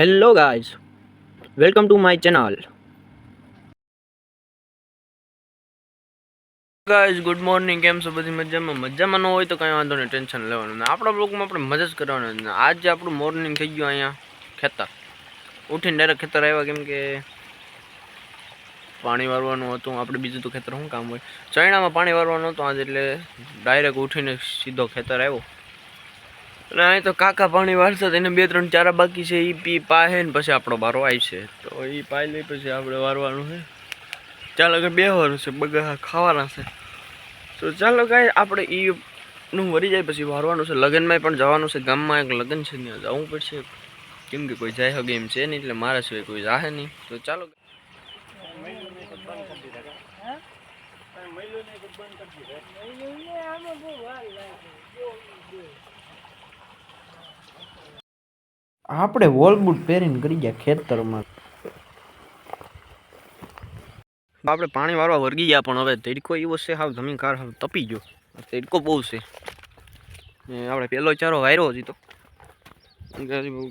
Hello guys welcome to my channel guys good morning કેમ છો? બધી મજામાં? મજામાં ન હોય તો કંઈ વાંધો નહીં, ટેન્શન લેવાનું આપણા બ્લોગમાં આપણે મજા જ કરવાનું આજે આપણું મોર્નિંગ થઈ ગયું અહીંયા ખેતર. ઉઠીને ડાયરેક્ટ ખેતર આવ્યા, કેમ કે પાણી વારવાનું હતું. આપણે બીજું તો ખેતર શું કામ હોય? ચણામાં પાણી વારવાનું હતું. આજે એટલે ડાયરેક્ટ ઉઠીને સીધો ખેતર આવ્યો. અને અહીં તો કાકા પાણી વાળશે એને બે ત્રણ ચારા બાકી છે એ પી પાહે ને પછી આપણો બારો આવશે તો એ પાઈ લઈ પછી આપણે વારવાનું છે. ચાલો કે બે વાર છે, બગા ખાવાના છે. તો ચાલો કાંઈ આપણે એ નું વરી જાય પછી વારવાનું છે. લગ્નમાં પણ જવાનું છે, ગામમાં એક લગ્ન છે, ત્યાં જવું પડશે. કેમ કે કોઈ જાય હગે એમ છે નહીં, એટલે મારા સિવાય કોઈ જાહે નહીં. તો ચાલો આપણે વોલ બૂટ પહેરીને કરી ગયા ખેતરમાં. આપણે પાણી વાળવા વર્ગી ગયા, પણ હવે તડકો એવો છે, હાવ જમીન કાર તપી ગયો. તડકો બહુ છે. આપણે પહેલો ચારો વાયરો તો.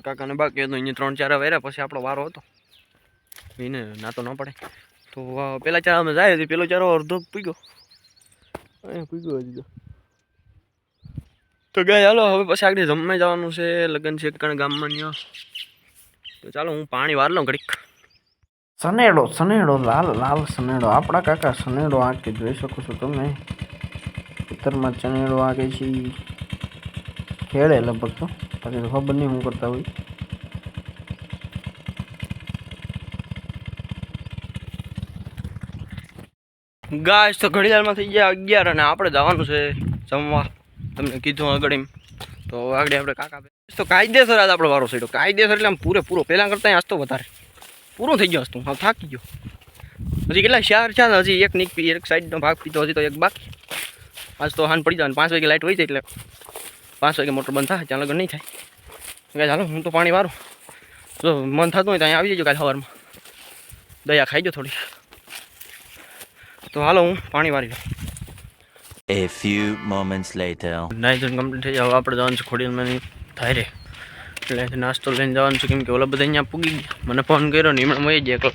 કાકાને બાકી હતો, એને ત્રણ ચારા વાયરા, પછી આપણો વારો હતો. એને ના તો ન પડે. તો પેલા ચારા અમે જાય પેલો ચારો અડધો પીગો અહીંયા પીગો હજી તો. તો ગયા ચાલો હવે પછી આગળ જમવા જવાનું છે, લગ્ન છે, કણ ગામમાં ન્યો. તો ચાલો, હું પાણી વાર લઉં ઘડીક. સનેડો સનેડો, લાલ લાલ સનેડો. આપણા કાકા સનેડો કે જોઈ શકો છો તમે? ખેતરમાં ચનેડો આગે છે ખેડે લગભગ તો. પછી ખબર નહીં હું કરતા હોય. ગાય તો ઘડિયાળમાં થઈ ગયા અગિયાર અને આપણે જવાનું છે જમવા. તમને કીધું આગળ એમ. તો આગળ આપણે કાકા તો કાયદેસર આજ આપણો વારો સીડો કાયદેસર એટલે આમ પૂરેપૂરો પહેલાં કરતાં હસતો વધારે. પૂરું થઈ ગયો હસતું હવે થાકી ગયો. હજી કેટલા? ચાર ચાર. હજી એક નીક પી એક સાઈડનો ભાગ પીતો હજી તો એક બાકી. આજ તો હાન પડી જાય પાંચ વાગે લાઇટ હોય છે એટલે પાંચ વાગે મોટર બંધ થાય, ત્યાં લગન નહીં થાય. ચાલો હું તો પાણી વારું. જો મન થતું હોય તો અહીંયા આવી જજો કાલે સવારમાં. દયા ખાઈ જો થોડી. તો હાલો, હું પાણી વારી લઉં. A few moments later. નાઈ ધોઈને કમ્પ્લીટ થઈ જાવ આપણે જવાનું છે ખોડીયાલમાંની ધારે એટલે નાસ્તો લઈને જવાનું છે. કેમ કે ઓલા બધા અહીંયા પૂગી ગયા. મને ફોન કર્યો ને એમણે મળી ગયા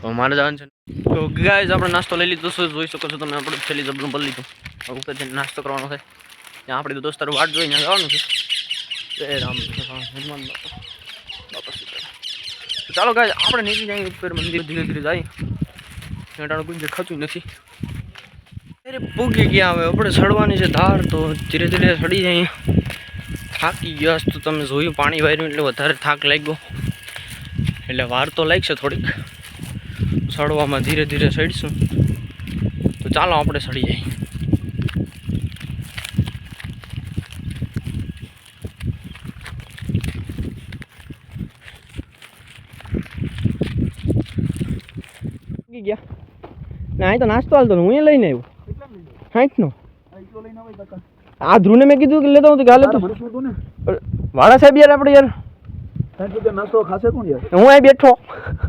તો મારે જવાનું છે. તો ગાઈઝ આપણે નાસ્તો લઈ લીધો છે. જોઈ શકો છો તમે, આપણે છેલ્લી જબલું ભરી લીધું. ઉપર જઈને નાસ્તો કરવાનો છે. ત્યાં આપણે દોસ્તારો વાટ જોઈને જવાનું છે. જય રામ હનુમાન બાપા. ચાલો ગાય આપણે નીકળી જાય ઉપર મંદિર. ધીરે ધીરે જાય. એટાણું કોઈ દેખાતું નથી. અરે પૂગી ગયા હવે. આપણે સડવાની છે ધાર તો. ધીરે ધીરે સડી જાય થાકી ગયા તો તમે જોયું પાણી વાર્યું એટલે વધારે થાક લાગ્યો. એટલે વાર તો લાગશે થોડીક. સડવામાં ધીરે ધીરે સડીશું. તો ચાલો આપણે સડી જઈએ ગયા. ના, અહીં તો નાસ્તો હાલતો હું એ લઈને આવ્યો. સાઠ નો આ ધ્રુવને મેં કીધું કે લેતો હું તો ગાલે તું. વાળા સાહેબ યાર આપણે યાર. નાસ્તો ખાશે કોણ યાર? હું અહીં બેઠો.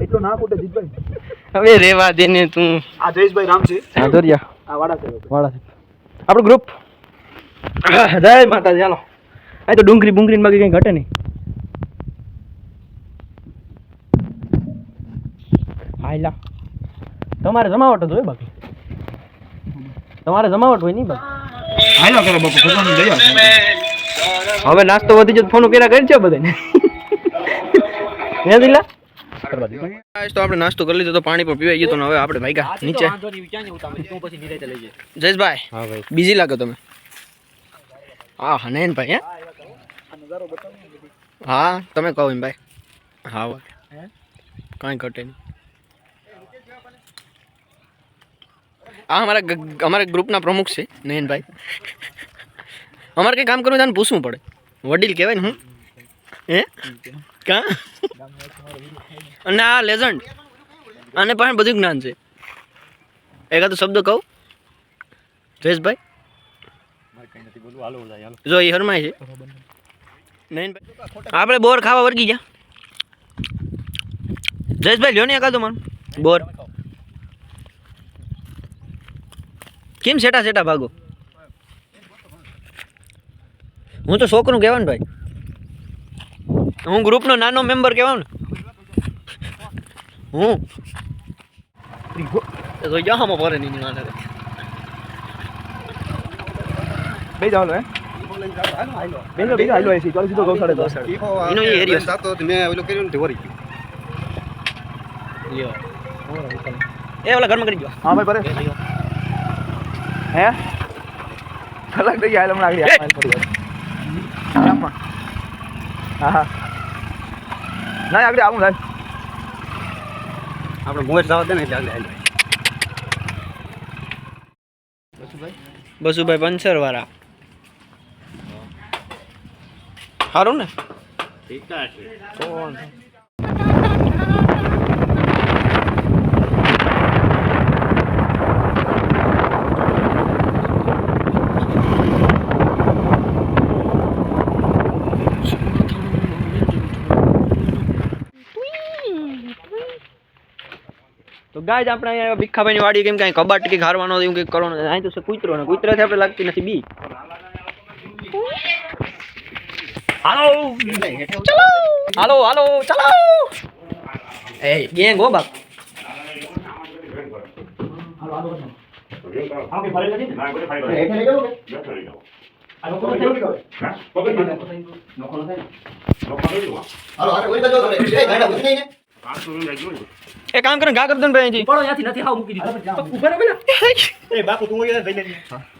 એટલો ના કૂટે જીતભાઈ. હવે રેવા દે ને તું. આ જયેશભાઈ રામ છે. હા દોરિયા આ વાડા સાહેબ વાળા સાહેબ. આપણું ગ્રુપ જય માતાજી ચાલો અહીં તો ડુંગરી બુંગરી બાકી કંઈ ઘટે નહીં. હાયલા. તમારે જમાવટ હતો હોય બાકી. તમારે જમાવટ હોય નહીં બાકી હાલો કરો બાપુ ભગવાન દયા હવે નાસ્તો વધી જતો ફોન કર્યા કરી છે બધાને. હે દિલા? તો આપણે નાસ્તો કરી લીધો તો પાણી પણ પીવાઈ ગયું તો હવે આપણે ભાગ્યા નીચે. જયેશભાઈ હા ભાઈ. બીજી લાગો તમે. હા હનેન ભાઈ હે? હા તમે કહો એમ ભાઈ. હા ભાઈ કાંઈ ઘટે નહીં. આ અમારા અમારા ગ્રુપના પ્રમુખ છે, નયનભાઈ. અમારે કંઈ કામ કરવું ત્યારે પૂછવું પડે. વડીલ કહેવાય ને હું. હે? કા? અને આ લેઝન્ડ અને પણ બધું જ્ઞાન છે. એકાદ શબ્દ કહું? જયેશભાઈ? જો એ હરમાય છે. નયનભાઈ? આપણે બોર ખાવા વર્ગી ગયા. જયેશભાઈ, લ્યો ને એકાદો મારું બોર. કેમ સેટા સેટા ભાગો? હું તો છોકરું કહેવાય ને ભાઈ. હું ગ્રુપનો નાનો મેમ્બર કહેવાય ને. હું? તો જામાં ભરે નહીં નાના બે જાવ હે. બે જાવ બે એસી. ચાલો સીધો ગૌશાળે ગૌશાળે એનો એ એરિયો સાતો મેં ઓલું કર્યું ને તે વળી લ્યો. એ ઓલા ઘરમાં કરી ગયો હા ભાઈ પરે હે? કલાક થઈ ગયા હમણાં આગળ. હા હા. ના આગળ આવું સાહેબ આપણે મોજ જવા દે ને એટલે આગળ બસુભાઈ પંચર વાળા સારું ને કોણ? ગાય આપણે અહીંયા ભીખાભાઈની વાડી કેમ કાંઈ કબાટ કે હારવાનો એવું કંઈક કરવાનું અહીં તો છે કૂતરો ને? કૂતરાથી આપણે લાગતી નથી બી. હાલો. હાલો હાલો ચાલો. એ ગેંગ હો બાપ. એ કામ કરે ગા કરદન ભાઈ અહીંથી. જઈ લેને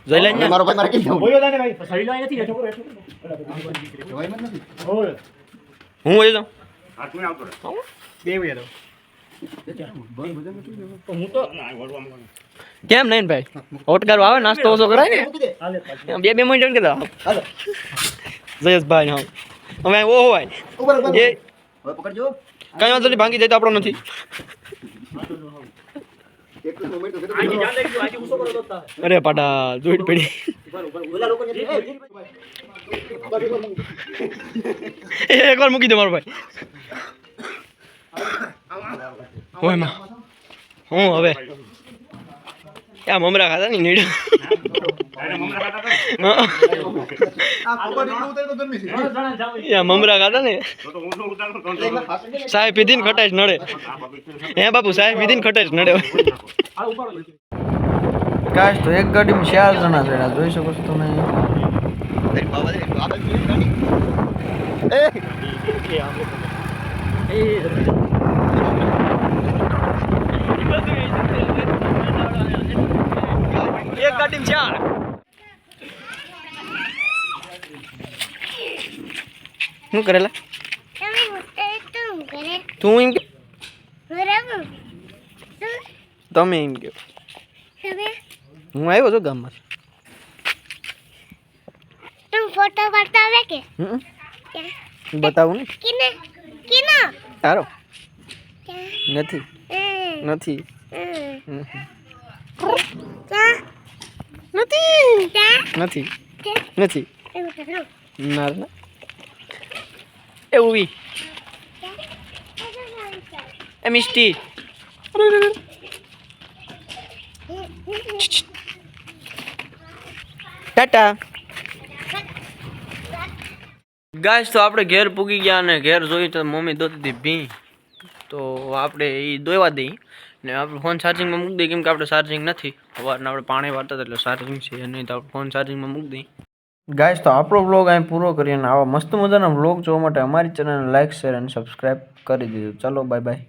જઈ લેને મારો ભાઈ મારે કેમ જવું? હું ઓય જાઉં? કેમ નહીં ભાઈ? ઓટકારો આવે નાસ્તો ઓછો કરાય ને? બે બે મિનિટ કે હાલો. જયેશભાઈ હા અમે ઓ હોય. એ હવે પકડજો. કઈ વાંધો નહીં, ભાંગી જાય તો આપણો નથી. અરે પાડા જોઈટ પડી. એકવાર મૂકી દે મારો ભાઈ. હોયમાં હું હવે? આ મમરા ખાતા ની નીડ. મમરા ખાતા ને? સાહેબ નડે. હે બાપુ સાહેબ પીધીને ખટાઈશ નડે. કાશ તો એક ગાડીમાં ચાર જણા ચડ્યા. જોઈ શકો છો તમે. એક ગાડીમાં ચાર. શું કરેલા? તું એમ કે? તમે એમ કે. હું આવ્યો છું ગામમાં. તું ફોટો બતાવે કે? બતાવું ને? કિને કિનો તારો? નથી. નથી. નથી? નથી. નથી. ના. એવું બી એ મિસ્ટી ટાટા ગાય તો આપણે ઘેર પૂગી ગયા અને ઘેર જોઈ તો મમ્મી દોતી હતી ભી. તો આપણે એ દોવા દઈએ ને આપણે ફોન ચાર્જિંગમાં મૂકી દઈએ કેમ કે આપણે ચાર્જિંગ નથી. સવારના આપણે પાણી વાળતા એટલે ચાર્જિંગ છે નહીં તો આપણે ફોન ચાર્જિંગમાં મૂકી દઈએ. ગાઈસ તો આપણો બ્લોગ અહીં પૂરો કરીએ અને આવા મસ્ત મજાના બ્લોગ જોવા માટે અમારી ચેનલને લાઇક શેર અને સબસ્ક્રાઈબ કરી દીધું. ચાલો બાય બાય